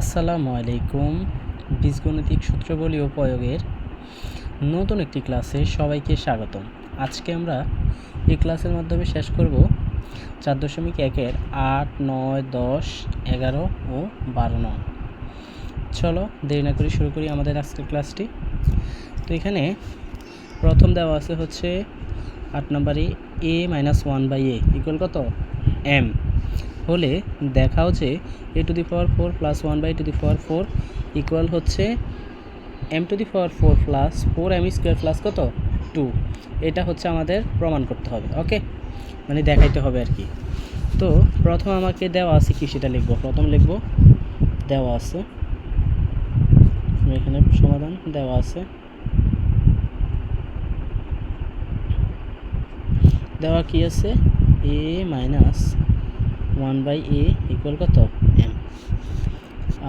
আসসালামু আলাইকুম, বীজগণিতিক সূত্রবলী ও প্রয়োগের নতুন একটি ক্লাসে সবাইকে স্বাগতম। আজকে আমরা এই ক্লাসের মাধ্যমে শেষ করব চার দশমিক একের আট, নয়, দশ, এগারো ও বারো নং। চলো দেরি না করে শুরু করি আমাদের আজকের ক্লাসটি। তো এখানে প্রথম দেওয়া আছে হচ্ছে আট নম্বরে A minus one by A equal কত? এম হলে দেখাও যে A to the power four plus one by to the power four equal হচ্ছে M to the power four plus four M square plus কত? টু এটা হচ্ছে আমাদের প্রমাণ করতে হবে ওকে মানে দেখাইতে হবে আর কি। তো প্রথম আমাকে দেওয়া আছে কি সেটা লিখব? প্রথম লিখব, দেওয়া আছে। এখানে সমাধান দেওয়া আছে। দেওয়া কি আছে? A minus one by A equal কত? এম।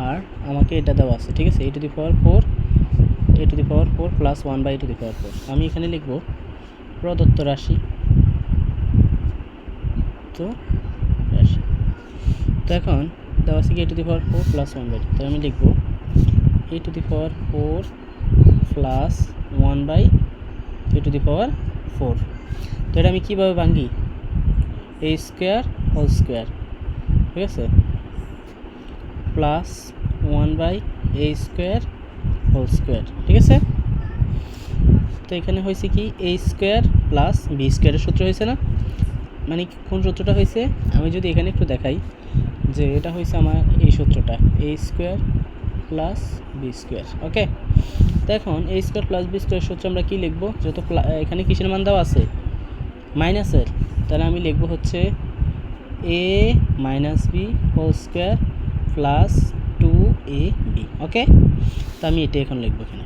আর আমাকে এটা দেওয়া আছে, ঠিক আছে? A to the power four, A to the power four plus one by to the power four. আমি এখানে লিখব প্রদত্ত রাশি। তো রাশি। তো এখন দেওয়া আছে কি A to the power four plus one by তো আমি লিখব A to the power four plus one by A to the power four. তো এটা আমি কীভাবে ভাঙি? A square whole square. ঠিক আছে? Plus one by A square whole square ঠিক আছে? তো এখানে হয়েছে কি এ স্কোয়ার প্লাস বি স্কোয়ারের সূত্র হয়েছে না? মানে কোন সূত্রটা হয়েছে? আমি যদি এখানে একটু দেখাই যে এটা হয়েছে আমার এই সূত্রটা A square plus B square okay তো এখন A square plus B square সূত্র আমরা কী লিখব? যত এখানে কিসের মান দেওয়া আছে? মাইনাসের তাহলে আমি লিখব হচ্ছে A minus B whole square plus two A B okay তো আমি এটা এখন লিখব এখানে।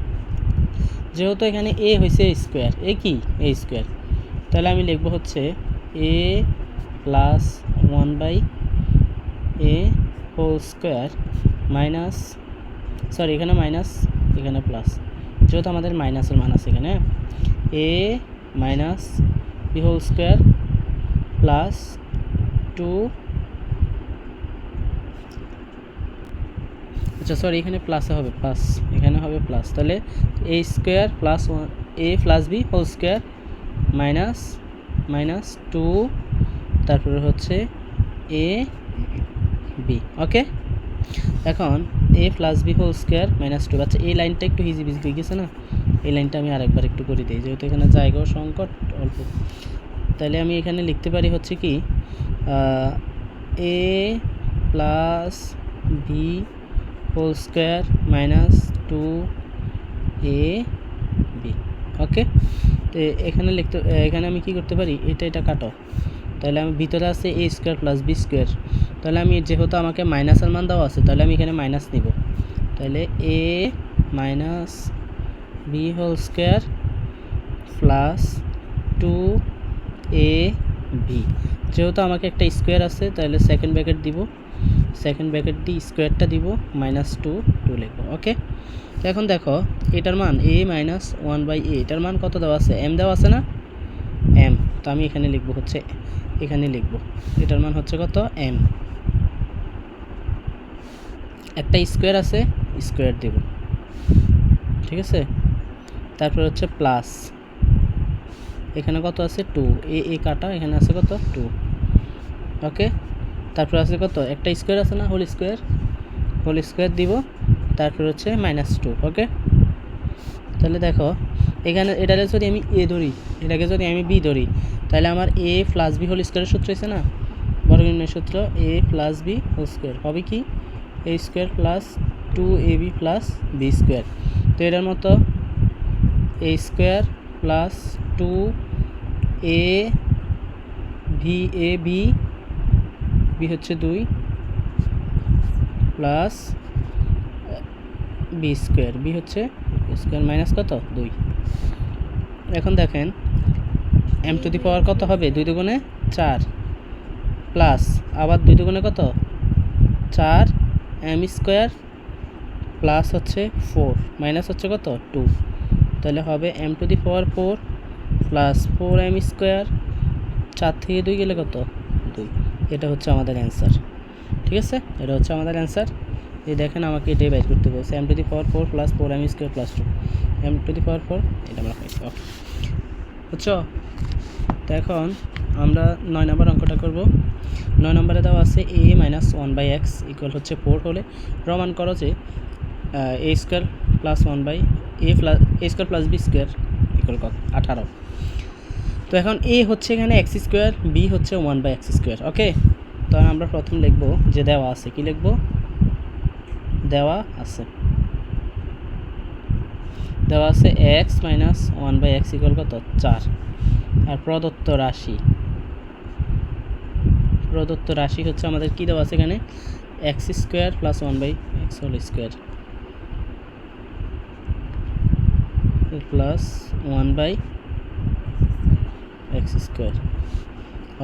যেহেতু এখানে এ হয়েছে স্কোয়ার এ কি? এ স্কোয়ার তাহলে আমি লিখব হচ্ছে A plus one by A whole square minus sorry এখানে মাইনাস এখানে প্লাস যেহেতু আমাদের মাইনাসের মান আছে এখানে। A minus B whole square plus two আচ্ছা সরি এখানে প্লাসে হবে প্লাস এখানে হবে প্লাস তাহলে A square plus A plus B whole square minus minus two তারপরে হচ্ছে এ বি ওকে এখন A plus B whole square minus two আচ্ছা এই লাইনটা একটু হিজি বিজি গেছে না? এই লাইনটা আমি আরেকবার একটু করে দিই, যেহেতু এখানে জায়গাও সংকট, অল্প। তাহলে আমি এখানে লিখতে পারি হচ্ছে কি A plus B whole square minus two A B okay তো এখানে লিখতে, এখানে আমি কি করতে পারি? এটা এটা কাটো। তাহলে আমি ভিতরে আছে A square plus B square তাহলে আমি যেহেতু আমাকে মাইনাসের মান দেওয়া আছে, তাহলে আমি এখানে মাইনাস নিব। তাহলে A minus B whole square plus two A B যেহেতু আমাকে একটা স্কোয়ার আছে, তাহলে সেকেন্ড ব্র্যাকেট দিব। সেকেন্ড ব্র্যাকেট দিয়ে স্কোয়ারটা দিব মাইনাস টু টু লিখব ওকে এখন দেখো, এটার মান A minus one by A এটার মান কত দেওয়া আছে? এম দেওয়া আছে না? এম তো আমি এখানে লিখব হচ্ছে, এখানে লিখব। এটার মান হচ্ছে কত? এম একটা স্কোয়ার আছে স্কোয়ার দেব। ঠিক আছে? তারপর হচ্ছে প্লাস এখানে কত আছে? টু এ এ কাটা এখানে আছে কত? Two okay? তারপর আছে কত? একটা স্কোয়ার আছে না? হোল স্কোয়ার হোল স্কোয়ার দিব। তারপর হচ্ছে মাইনাস টু ওকে? তাহলে দেখো, এখানে এটাকে যদি আমি এ ধরি, এটাকে যদি আমি বি ধরি, তাহলে আমার এ প্লাস বি হোল স্কোয়ারের সূত্র হয়েছে না? বর্গনির্ণয় সূত্র A plus B whole square হবে কি? A square plus two A B plus B square তো এটার মতো A square plus two A B A B B হচ্ছে দুই প্লাস বি স্কোয়ার বি হচ্ছে স্কোয়ার মাইনাস কত? দুই। এখন দেখেন এম টু দি পাওয়ার কত হবে? দুই দুগুণে চার প্লাস আবার দুই দুগুণে কত? চার এম স্কোয়ার প্লাস হচ্ছে ফোর মাইনাস হচ্ছে কত? টু তাহলে হবে M to the power four plus four M square চার থেকে দুই গেলে কত? দুই। এটা হচ্ছে আমাদের অ্যান্সার ঠিক আছে? এটা হচ্ছে আমাদের অ্যান্সার এই দেখেন আমাকে এটাই বাইর করতে বলছে। M to the power four plus four M square plus two M to the power four এটা আমরা পাইছি ওকে বুঝছ? তো এখন আমরা নয় নম্বর অঙ্কটা করব। নয় নম্বরে দেওয়া আছে A minus one by X equal হচ্ছে ফোর হলে। প্রমাণ করো যে A square plus one by A plus A square plus B square equal কত? আঠারো। তো এখন এ হচ্ছে এখানে এক্স স্কোয়ার বি হচ্ছে one by X square okay তো আমরা প্রথম লিখব যে দেওয়া আছে, কি লিখব? দেওয়া আছে। দেওয়া আছে X minus one by X equal কত? চার। আর প্রদত্ত রাশি? প্রদত্ত রাশি হচ্ছে আমাদের কি দেওয়া আছে এখানে? X square plus one by X whole square plus one by X square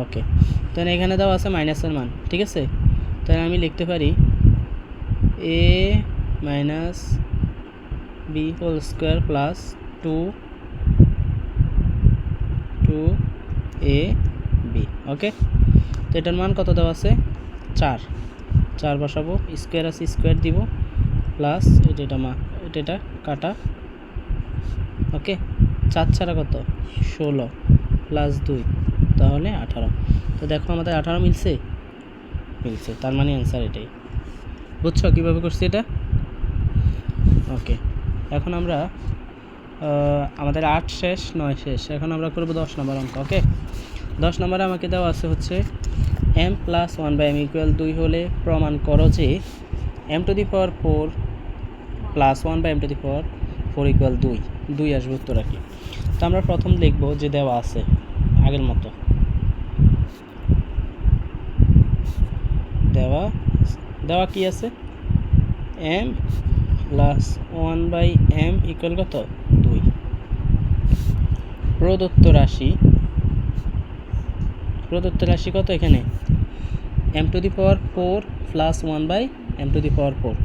okay তাহলে এখানে দেওয়া আছে মাইনাসের মান, ঠিক আছে? তাহলে আমি লিখতে পারি A minus B whole square plus two two A B okay তো এটার মান কত দেওয়া আছে? চার। চার বসাবো স্কোয়ার আছে স্কোয়ার দিব প্লাস এটা এটা মা, এটা কাটা ওকে চার ছাড়া কত? ষোলো। প্লাস দুই, তাহলে আঠারো। তো দেখো আমাদের আঠারো মিলছে? মিলছে, তার মানে অ্যান্সার এটাই। বুঝছ কীভাবে করছি এটা? ওকে এখন আমরা আমাদের আট শেষ, নয় শেষ। এখন আমরা করব দশ নম্বর অঙ্ক ওকে দশ নম্বরে আমাকে দেওয়া আছে হচ্ছে M plus one by M equal দুই হলে প্রমাণ করো যে M to the power four plus one by M to the power four equal দুই। দুই আসবে উত্তর আর কি তো আমরা প্রথম লিখব যে দেওয়া আছে, আগের মতো। দেওয়া দেওয়া কি আছে? M plus one by M equal কত? দুই। প্রদত্ত রাশি প্রদত্ত রাশি কত এখানে? M to the power four plus one by M to the power four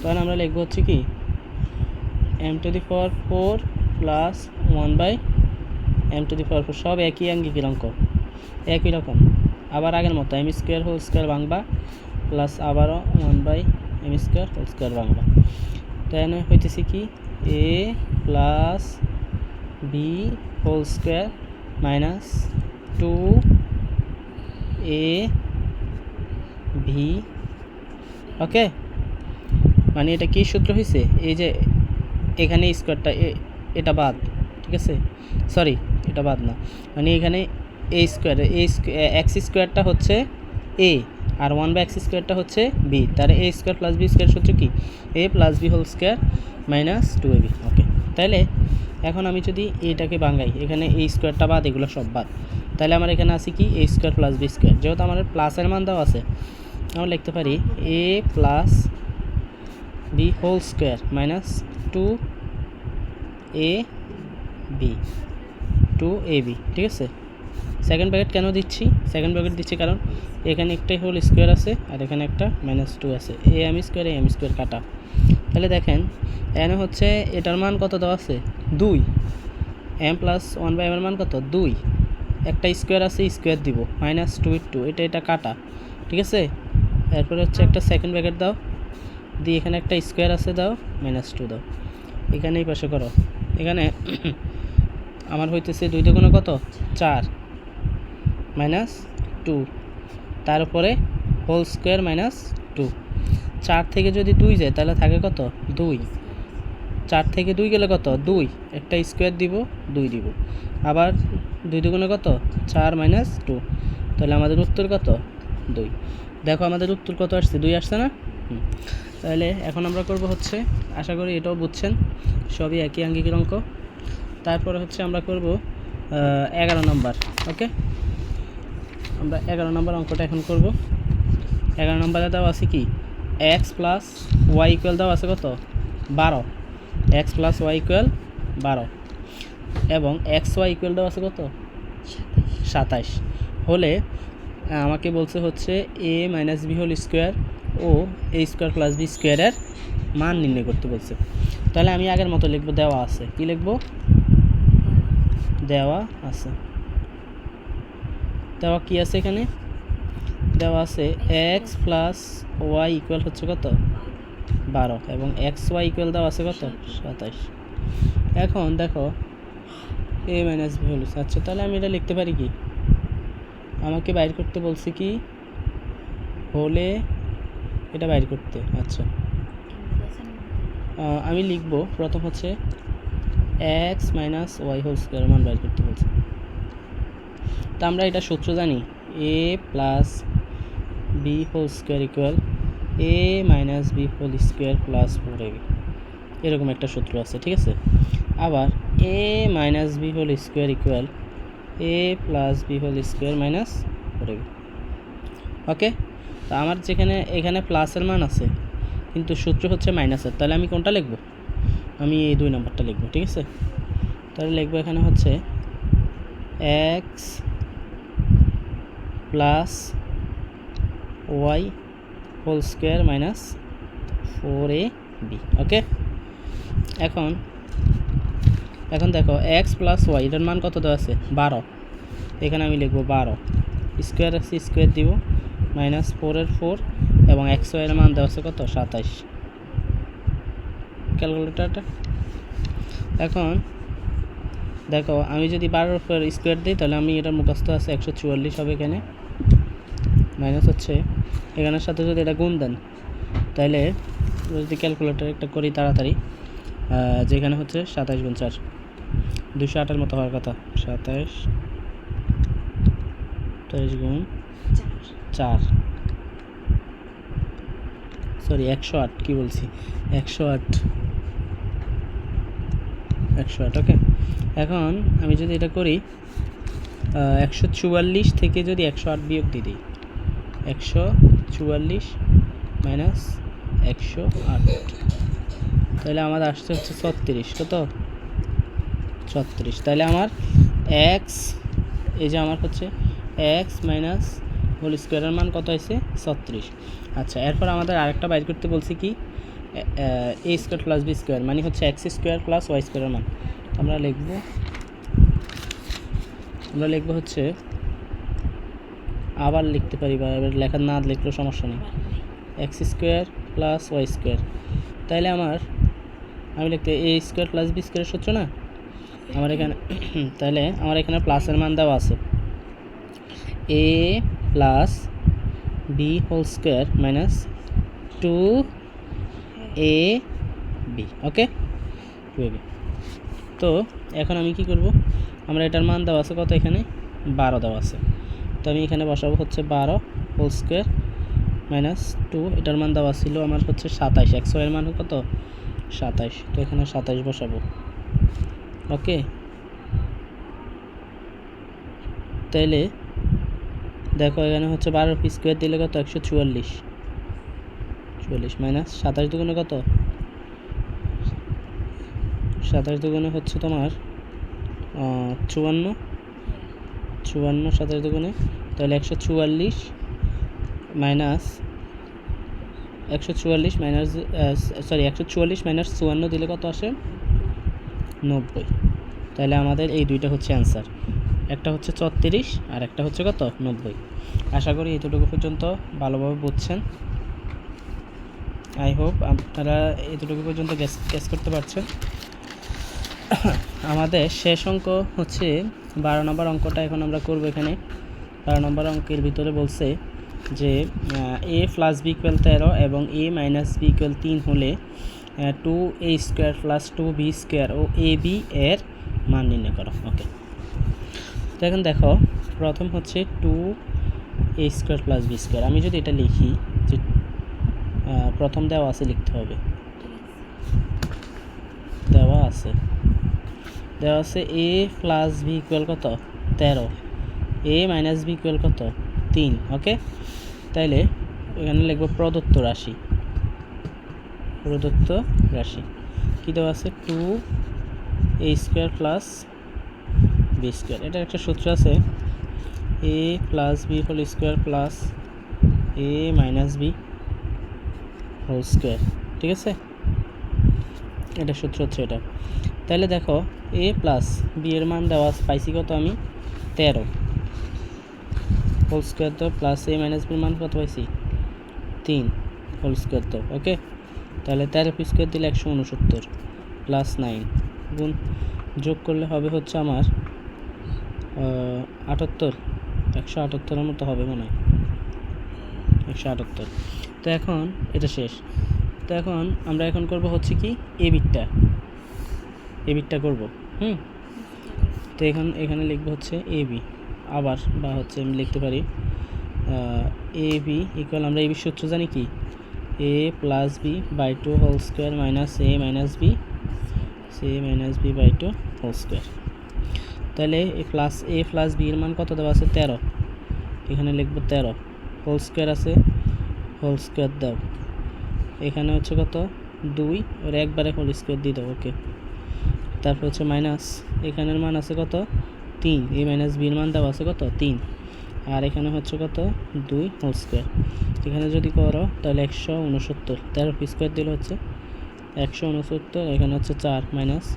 তখন আমরা লিখব হচ্ছে কি? M to the power four plus one by M to the power four সব একই আঙ্গিকের অঙ্ক একই রকম। আবার আগের মতো এম স্কোয়ার হোল স্কোয়ার বাংবা প্লাস আবারও one by M square whole square Bangla তাই হইতেছে কি? A plus B whole square minus two A B okay মানে এটা কি সূত্র হয়েছে এই যে এখানে স্কোয়ারটা এটা বাদ। ঠিক আছে? সরি এটা বাদ না। মানে এখানে এ স্কোয়ার এ এক্স স্কোয়ারটা হচ্ছে এ আর ওয়ান বাই এক্স স্কোয়ারটা হচ্ছে বি তাহলে A square plus B square হচ্ছে কি? A plus B whole square minus two A B okay তাহলে এখন আমি যদি এটাকে বাঙাই এখানে এই স্কোয়ারটা বাদ, এগুলো সব বাদ। তাহলে আমার এখানে আছে কি? A square plus B square যেহেতু আমার প্লাসের মান দেওয়া আছে, আমরা লিখতে পারি A plus B whole square minus two A B two A B ঠিক আছে? সেকেন্ড ব্র্যাকেট কেন দিচ্ছি? সেকেন্ড ব্র্যাকেট দিচ্ছি কারণ এখানে একটাই হোল স্কোয়ার আছে আর এখানে একটা মাইনাস টু আছে। A M square A M square কাটা। তাহলে দেখেন এনে হচ্ছে এটার মান কত দেওয়া আছে? দুই। এম প্লাস ওয়ান বাই এমের মান কত? দুই। একটা স্কোয়ার আছে স্কোয়ার দিব। মাইনাস টু টু এটা এটা কাটা। ঠিক আছে? এরপরে হচ্ছে একটা সেকেন্ড ব্র্যাকেট দাও। দিয়ে এখানে একটা স্কোয়ার আছে, দাও। মাইনাস টু দাও। এখানে এই পাশে করো। এখানে আমার হইতেছে দুই দুগুণে কত? চার মাইনাস টু। তারপরে হোল স্কোয়ার মাইনাস টু। চার থেকে যদি দুই যায়, তাহলে থাকে কত? দুই। চার থেকে দুই গেলে কত? দুই। একটা স্কোয়ার দিব, দুই দিব। আবার দুই দুগুণে কত? চার মাইনাস টু। তাহলে আমাদের উত্তর কত? দুই। দেখো আমাদের উত্তর কত আসছে? দুই আসছে না? তাহলে এখন আমরা করব হচ্ছে, আশা করি এটাও বুঝছেন, সবই একই আঙ্গিকের অঙ্ক। তারপরে হচ্ছে আমরা করব এগারো নম্বর, ওকে? আমরা এগারো নম্বর অঙ্কটা এখন করব। এগারো নম্বরে দেওয়া আছে কি? এক্স প্লাস ওয়াই ইকুয়াল দেওয়া আছে কত? বারো। এক্স প্লাস ওয়াই ইকুয়াল বারো। এবং এক্স ওয়াই ইকুয়াল দেওয়া আছে কত? সাতাইশ। হলে, আমাকে বলছে হচ্ছে A minus B whole square O A square plus B স্কোয়ারের মান নির্ণয় করতে বলছে। তাহলে আমি আগের মতো লিখব দেওয়া আছে। কি লিখব? দেওয়া আছে। দেওয়া কি আছে এখানে? দেওয়া আছে এক্স প্লাস ওয়াই ইকুয়াল হচ্ছে কত? বারো। এবং এক্স ওয়াই ইকুয়াল দেওয়া আছে কত? সাতাশ এখন দেখো এ মাইনাস বি হল। আচ্ছা তাহলে আমি এটা লিখতে পারি কি? আমাকে বাইর করতে বলছে কি? হলে এটা বাইর করতে। আচ্ছা। আমি লিখব, প্রথম হচ্ছে X minus Y whole square মান বাইর করতে বলছে। তা আমরা এটা সূত্র জানি A plus B whole square equal A minus B whole square plus four A এরকম একটা সূত্র আছে, ঠিক আছে? আবার A minus B whole square equal A plus B whole square minus four A okay তো আমার যেখানে, এখানে প্লাসের মান আছে কিন্তু সূত্র হচ্ছে মাইনাসের তাহলে আমি কোনটা লিখব? আমি এই দুই নম্বরটা লিখব, ঠিক আছে? তাহলে লিখব এখানে হচ্ছে X plus Y whole square minus four A B okay এখন এখন দেখো এক্স প্লাস ওয়াই এটার মান কত দেওয়া আছে? বারো। এখানে আমি লিখব বারো। স্কোয়ার আছে স্কোয়ার দিব মাইনাস ফোরের ফোর এবং একশো ওয়াইয়ের মান দেওয়া আছে কত? সাতাইশ। ক্যালকুলেটারটা? এখন দেখো আমি যদি বারোর উপর স্কোয়ার দিই তাহলে আমি এটা মুখস্থ আছে একশো চুয়াল্লিশ হবে এখানে। মাইনাস হচ্ছে এখানের সাথে যদি এটা গুণ দেন তাহলে যদি ক্যালকুলেটার একটা করি তাড়াতাড়ি যেখানে হচ্ছে সাতাইশ গুণ চার। দুশো আটের মতো হওয়ার কথা। সাতাইশ তেইশ গুণ চার। সরি একশো আট, কী বলছি? একশো আট। একশো আট ওকে এখন আমি যদি এটা করি একশো চুয়াল্লিশ থেকে যদি একশো আট বিয়োগ দিয়ে দিই, একশো চুয়াল্লিশ মাইনাস একশো আট। তাহলে আমার আসছে হচ্ছে ছত্রিশ কত ছত্রিশ, তাহলে আমার এক্স এই যে আমার হচ্ছে এক্স মাইনাস হোল স্কোয়ারের মান কত হয়েছে? ছত্রিশ। আচ্ছা এরপর আমাদের আরেকটা বাইর করতে বলছি কি? A square plus B square মানে হচ্ছে এক্স স্কোয়ার প্লাস ওয়াই স্কোয়ারের মান। আমরা লিখব আমরা লিখব হচ্ছে, আবার লিখতে পারি বা এবার লেখা না লিখলেও সমস্যা নেই। X square plus Y square. তাইলে আমার, আমি লিখতে, এ স্কোয়ার প্লাস বি স্কোয়ারের সূত্র না? আমার এখানে তাহলে আমার এখানে প্লাসের মান দেওয়া আছে। A plus B whole square minus two A B okay two A B তো এখন আমি কি করব? আমরা এটার মান দেওয়া আছে কত এখানে? বারো দেওয়া আছে। তো আমি এখানে বসাবো হচ্ছে বারো হোল স্কোয়ার মাইনাস টু এটার মান দেওয়া ছিল আমার হচ্ছে সাতাইশ একশো এর মান কত? সাতাইশ তো এখানে সাতাইশ বসাবো। ওকে তাইলে দেখো, এখানে হচ্ছে বারো স্কোয়ার দিলে কত? একশো চুয়াল্লিশ। চুয়াল্লিশ মাইনাস সাতাশ দুগুণে কত? সাতাশ দুগুণে হচ্ছে তোমার চুয়ান্ন। চুয়ান্ন সাতাশ দুগুণে, তাহলে একশো চুয়াল্লিশ মাইনাস একশো চুয়াল্লিশ মাইনাস সরি একশো চুয়াল্লিশ মাইনাস চুয়ান্ন দিলে কত আসে? নব্বই। তাহলে আমাদের এই দুইটা হচ্ছে অ্যান্সার একটা হচ্ছে ছত্রিশ আর একটা হচ্ছে কত? নব্বই। আশা করি এতটুকু পর্যন্ত ভালোভাবে বুঝছেন। আই হোপ আপনারা এতটুকু পর্যন্ত গ্যাস গ্যাস করতে পারছেন। আমাদের শেষ অঙ্ক হচ্ছে বারো নম্বর অঙ্কটা এখন আমরা করব এখানে। বারো নম্বর অঙ্কের ভিতরে বলছে যে এ প্লাস বি ইকুয়াল তেরো এবং এ মাইনাস বি ইকুয়াল তিন হলে two A square plus two B square O A B এর মান নির্ণয় করো। ওকে এখন দেখো, প্রথম হচ্ছে two A square plus B square আমি যদি এটা লিখি যে প্রথম দেওয়া আছে লিখতে হবে। দেওয়া আছে। দেওয়া আছে এ প্লাস বি ইকুয়াল কত? তেরো। এ মাইনাস বি ইকুয়াল কত? তিন ওকে তাইলে এখানে লিখব প্রদত্ত রাশি। প্রদত্ত রাশি। কী দেওয়া আছে? Two A square plus B square. এটা একটা সূত্র আছে। A plus B whole square plus A minus B whole square ঠিক আছে? এটা সূত্র হচ্ছে এটা। তাহলে দেখো এ প্লাস বি এর মান দেওয়া পাইছি কত আমি? তেরো। হোল স্কোয়ার তো প্লাস এ মাইনাস বির মান কত পাইছি? তিন। হোল স্কোয়ার তো ওকে তাহলে তেরো স্কোয়ার দিলে একশো উনসত্তর প্লাস নাইন গুণ যোগ করলে হবে হচ্ছে আমার আটাত্তর। একশো আটাত্তরের মতো হবে মনে হয়। একশো আটাত্তর। তো এখন এটা শেষ। তো এখন আমরা এখন করব হচ্ছে কি, এ বিটটা। এ বিটটা করব। হুম? তো এখন, এখানে লিখব হচ্ছে এ বি। আবার বা হচ্ছে আমি লিখতে পারি এ বি ইকুয়াল আমরা এ বি সূত্র জানি কি? A plus B by two whole square minus A minus B, C minus B by two whole square তাহলে A plus A plus B এর মান কত দেওয়া আছে? তেরো। এখানে লিখব তেরো। হোল স্কোয়ার আছে। হোল স্কোয়ার দাও। এখানে হচ্ছে কত? দুই। ওর একবারে হোল স্কোয়ার দিয়ে দাও ওকে তারপর হচ্ছে মাইনাস এখানের মান আছে কত? তিন। এ মাইনাস বির মান দেওয়া আছে কত? তিন। আর এখানে হচ্ছে কত? দুই। হোল স্কোয়ার এখানে যদি করো, তাহলে একশো উনসত্তর। তেরো স্কোয়ার দিলে হচ্ছে একশো উনসত্তর। এখানে হচ্ছে চার মাইনাস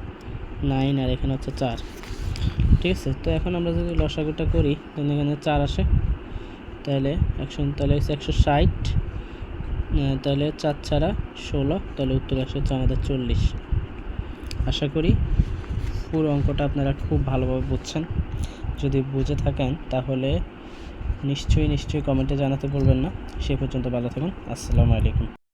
নাইন আর এখানে হচ্ছে চার। ঠিক আছে? তো এখন আমরা যদি লসাগুটা করি তাহলে এখানে চার আসে, তাহলে একশো, তাহলে হচ্ছে একশো ষাট তাহলে চার ছাড়া ষোলো, তাহলে উত্তর আসে হচ্ছে আমাদের চল্লিশ। আশা করি পুরো অঙ্কটা আপনারা খুব ভালোভাবে বুঝছেন। যদি বুঝে থাকেন, তাহলে নিশ্চয়ই নিশ্চয়ই কমেন্টে জানাতে ভুলবেন না। সে পর্যন্ত ভালো থাকুন। আসসালামু আলাইকুম।